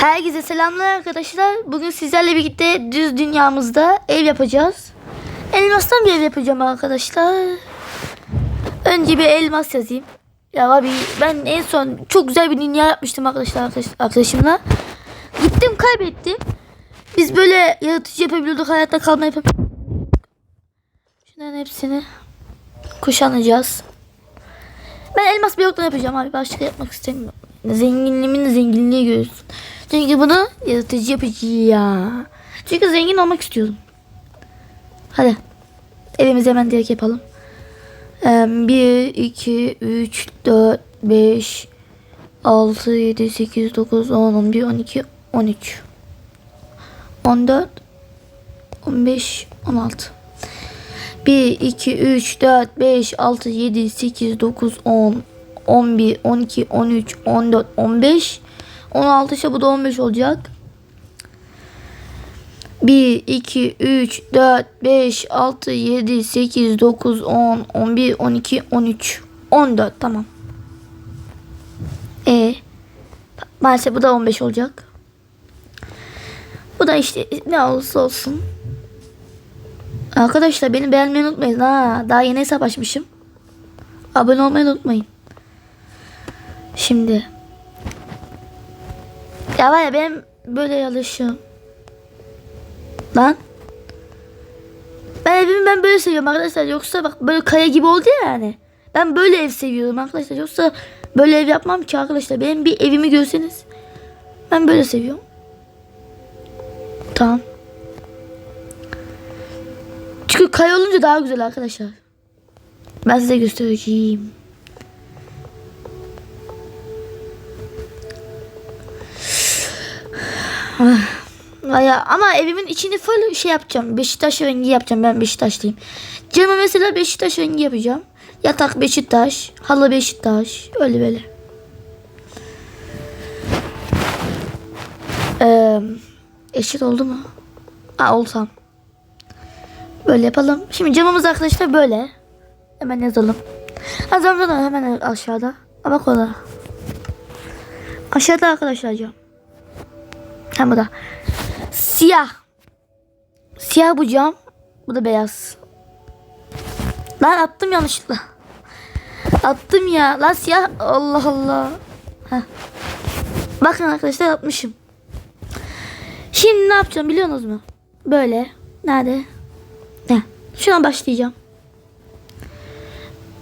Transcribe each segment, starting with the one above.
Herkese selamlar arkadaşlar. Bugün sizlerle birlikte düz dünyamızda ev yapacağız. Elmastan bir ev yapacağım arkadaşlar. Önce bir elmas yazayım. Ya abi ben en son çok güzel bir dünya yapmıştım arkadaşlar arkadaş, arkadaşımla. Gittim kaybettim. Biz böyle yaratıcı yapabiliyorduk hayatta kalma yapabiliyorduk. Şunların hepsini kuşanacağız. Ben elmas bloktan yapacağım abi. Başka yapmak istemiyorum. Zenginliğimin zenginliği görsün. Çünkü bunu yaratıcı yapacağım. Çünkü zengin olmak istiyorum. Hadi. Evimizi hemen direkt yapalım. 1, 2, 3, 4, 5, 6, 7, 8, 9, 10, 11, 12, 13, 14, 15, 16. 1, 2, 3, 4, 5, 6, 7, 8, 9, 10, 11, 12, 13, 14, 15, 16 ise da 15 olacak. 1, 2, 3, 4, 5, 6, 7, 8, 9, 10, 11, 12, 13, 14 tamam. E maalesef bu da 15 olacak. Bu da işte ne olursa olsun. Arkadaşlar beni beğenmeyi unutmayın ha. Daha yeni hesap açmışım. Abone olmayı unutmayın. Şimdi. Ya var ya ben böyle yalışım. Lan. Ben evimi ben böyle seviyorum arkadaşlar. Yoksa bak böyle kaya gibi oldu ya yani. Ben böyle ev seviyorum arkadaşlar. Yoksa böyle ev yapmam ki arkadaşlar. Benim bir evimi görseniz. Ben böyle seviyorum. Tamam. Çünkü kaya olunca daha güzel arkadaşlar. Ben size göstereceğim. Ah. Ya ama evimin içini full şey yapacağım. Beşiktaş rengi yapacağım. Ben Beşiktaşlıyım. Camı mesela Beşiktaş rengi yapacağım. Yatak Beşiktaş, halı Beşiktaş. Öyle böyle. Ee, eşit oldu mu? Aa olsam. Böyle yapalım. Şimdi camımız arkadaşlar böyle. Hemen yazalım. Ha camda da hemen aşağıda. Ha bak orada. Aşağıda arkadaşlar cam. Ha bu da. Siyah. Siyah bu cam. Bu da beyaz. Lan attım yanlışlıkla. Attım ya. Lan siyah. Allah Allah. Heh. Bakın arkadaşlar atmışım. Şimdi ne yapacağım biliyor musunuz mu? Böyle. Nerede? Ne? Şuna başlayacağım.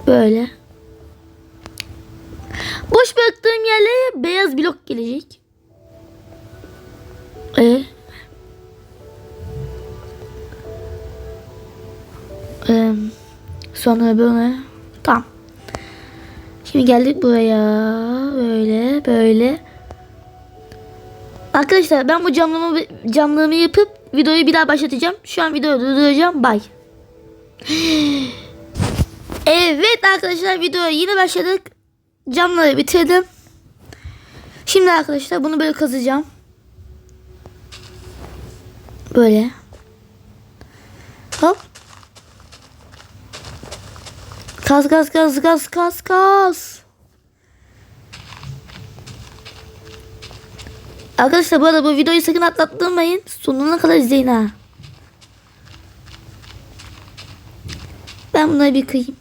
Böyle. Boş bıraktığım yerlere beyaz blok gelecek. E? Ee, sonra böyle. Tamam. Şimdi geldik buraya. Böyle böyle. Arkadaşlar ben bu camlığımı, camlığımı yapıp videoyu bir daha başlatacağım. Şu an videoyu durduracağım. Bye. Evet arkadaşlar videoya yine başladık. Camları bitirdim. Şimdi arkadaşlar bunu böyle kazacağım. Böyle. Hop. Kaz kaz kaz kaz kaz kaz. Arkadaşlar bu arada bu videoyu sakın atlatmayın. Sonuna kadar izleyin ha. Ben bunları bir kıyayım.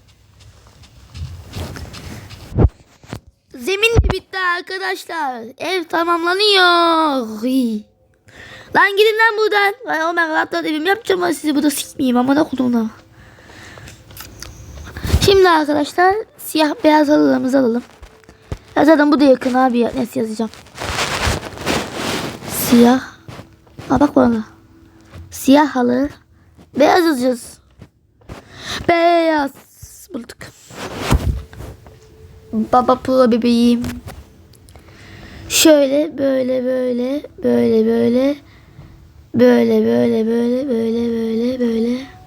Zemin de bitti arkadaşlar. Ev tamamlanıyor. Lan gidin lan buradan. Vay o ben rahatlat evim yapacağım ama sizi burada sikmeyeyim ama ne kuluna. Şimdi arkadaşlar siyah beyaz halılarımızı alalım. Ya zaten bu da yakın abi ya. Neyse yazacağım. Siyah. Aa bak bana. Siyah halı. Beyaz yazacağız. Beyaz. Bulduk. Baba pro bebeğim. Şöyle böyle böyle böyle böyle böyle böyle böyle böyle böyle böyle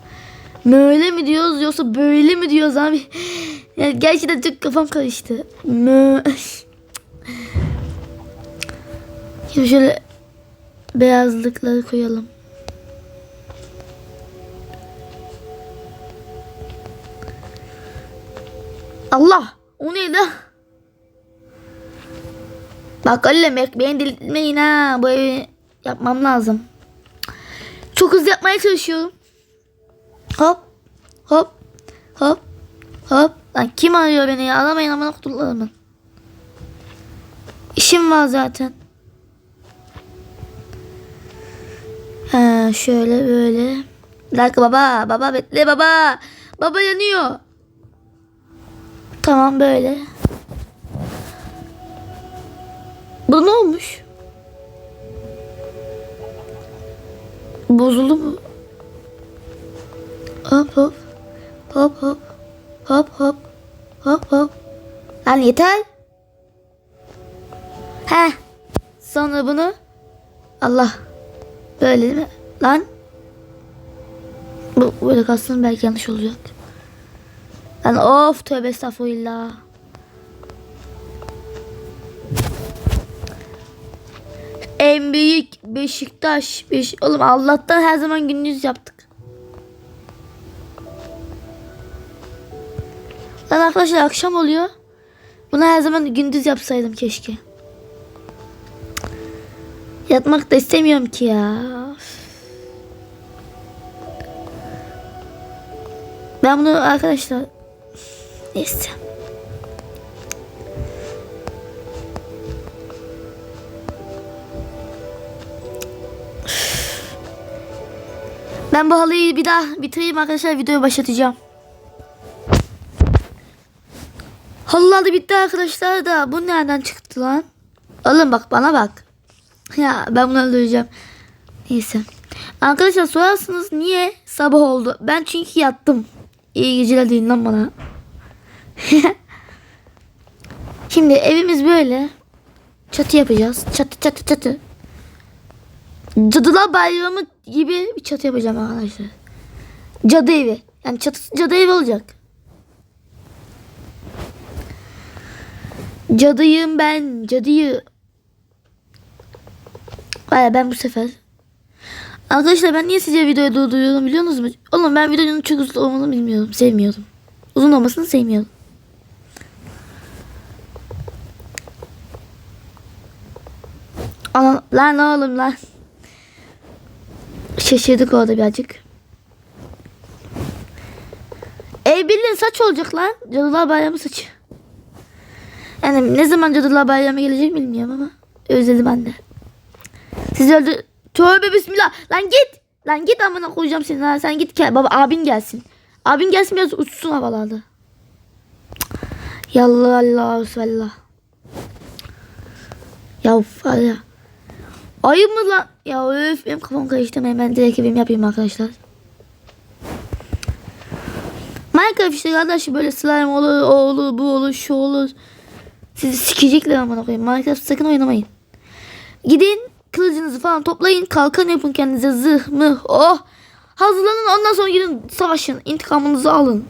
Böyle mi diyoruz yoksa böyle mi diyoruz abi? Yani gerçekten çok kafam karıştı. Mö. Şimdi şöyle beyazlıkları koyalım. Allah! O neydi? Bak bak beni delirtmeyin ha. Bu evi yapmam lazım. Çok hızlı yapmaya çalışıyorum. Hop. Hop. Hop. Hop. Lan kim arıyor beni ya? Aramayın amına kutularımın. İşim var zaten. Ha şöyle böyle. Bir dakika baba. Baba bekle baba. Baba yanıyor. Tamam böyle. Bu ne olmuş? Bozuldu mu? Hop hop. Hop hop. Hop hop. Hop hop. Lan yeter. Heh. Sonra bunu. Allah. Böyle değil mi? Lan. Bu böyle kalsın belki yanlış olacak. Lan of tövbe estağfurullah. Büyük Beşiktaş. Beş... Oğlum Allah'tan her zaman gündüz yaptık. Lan arkadaşlar akşam oluyor. Bunu her zaman gündüz yapsaydım keşke. Yatmak da istemiyorum ki ya. Ben bunu arkadaşlar neyse. Ben bu halıyı bir daha bitireyim arkadaşlar videoyu başlatacağım. Halılar da bitti arkadaşlar da bu nereden çıktı lan? Oğlum bak bana bak. Ya ben bunu öldüreceğim. Neyse. Arkadaşlar sorarsınız niye sabah oldu? Ben çünkü yattım. İyi geceler deyin lan bana. Şimdi evimiz böyle. Çatı yapacağız. Çatı çatı çatı. Cadılar bayramı gibi bir çatı yapacağım arkadaşlar. Cadı evi. Yani çatısı cadı evi olacak. Cadıyım ben. Cadıyı. Vay ben bu sefer. Arkadaşlar ben niye size videoyu durduruyorum biliyor musunuz? Oğlum ben videonun çok uzun olmasını bilmiyorum. Sevmiyorum. Uzun olmasını sevmiyorum. Lan oğlum lan. Şaşırdık orada birazcık. Ey bildiğin saç olacak lan. Cadılar Bayramı saçı. Yani ne zaman Cadılar Bayramı gelecek bilmiyorum ama. Özledim ben de. Siz öldü. Tövbe bismillah. Lan git. Lan git amına koyacağım seni. Ha. Sen git gel. Baba abin gelsin. Abin gelsin biraz uçsun havalarda. Yallah Allah sallah. Ya var. Ayı mı lan? Ya öf benim kafam karıştı. Hemen direkt evim yapayım arkadaşlar. Minecraft işte kardeş böyle slime olur, o olur, bu olur, şu olur. Sizi sikecekler amına koyayım. Minecraft sakın oynamayın. Gidin kılıcınızı falan toplayın. Kalkan yapın kendinize zırh mı oh. Hazırlanın ondan sonra gidin savaşın. İntikamınızı alın.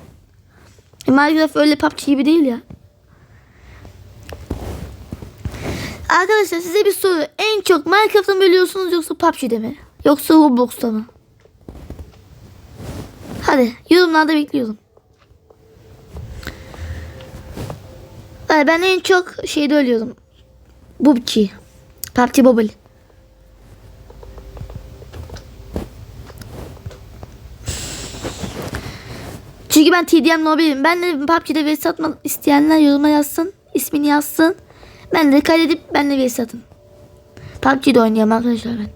Minecraft öyle PUBG gibi değil ya. Arkadaşlar size bir soru. En çok Minecraft'ta mı ölüyorsunuz yoksa PUBG'de mi? Yoksa Roblox'ta mı? Hadi yorumlarda bekliyorum. Hayır, ben en çok şeyde ölüyordum. PUBG. PUBG Mobile. Çünkü ben TDM Mobile'im. Ben de PUBG'de vs atmak isteyenler yoruma yazsın. ismini yazsın. Ben de kaydedip ben de vs atın. PUBG'de oynuyorum arkadaşlar ben.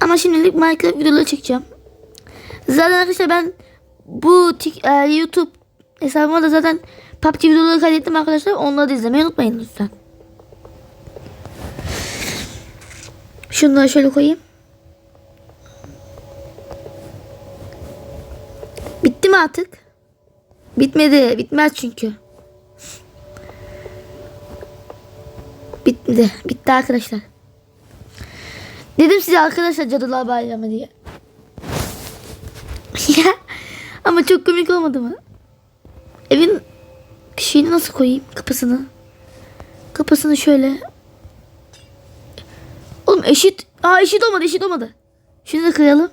Ama şimdilik Minecraft videoları çekeceğim. Zaten arkadaşlar ben bu e, YouTube hesabıma da zaten PUBG videoları kaydettim arkadaşlar. Onları da izlemeyi unutmayın lütfen. Şunları şöyle koyayım. Bitti mi artık? Bitmedi. Bitmez çünkü. Bitti. Bitti arkadaşlar. Dedim size arkadaşlar Cadılar Bayramı diye. ya ama çok komik olmadı mı? Evin şeyini nasıl koyayım kapısını? Kapısını şöyle. Oğlum eşit. Aa eşit olmadı eşit olmadı. Şunu da kıralım.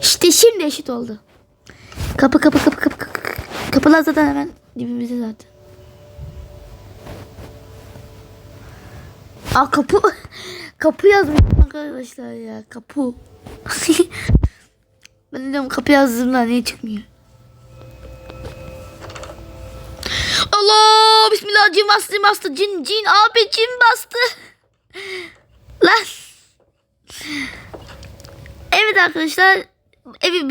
İşte şimdi eşit oldu. Kapı kapı kapı kapı kapı. Kapılar zaten hemen dibimizde zaten. Aa kapı. kapı yazmış arkadaşlar ya. Kapı. ben diyorum kapı yazdığımda niye çıkmıyor? Allah bismillah cin bastı cin bastı cin cin abi cin bastı. Lan. Evet arkadaşlar evi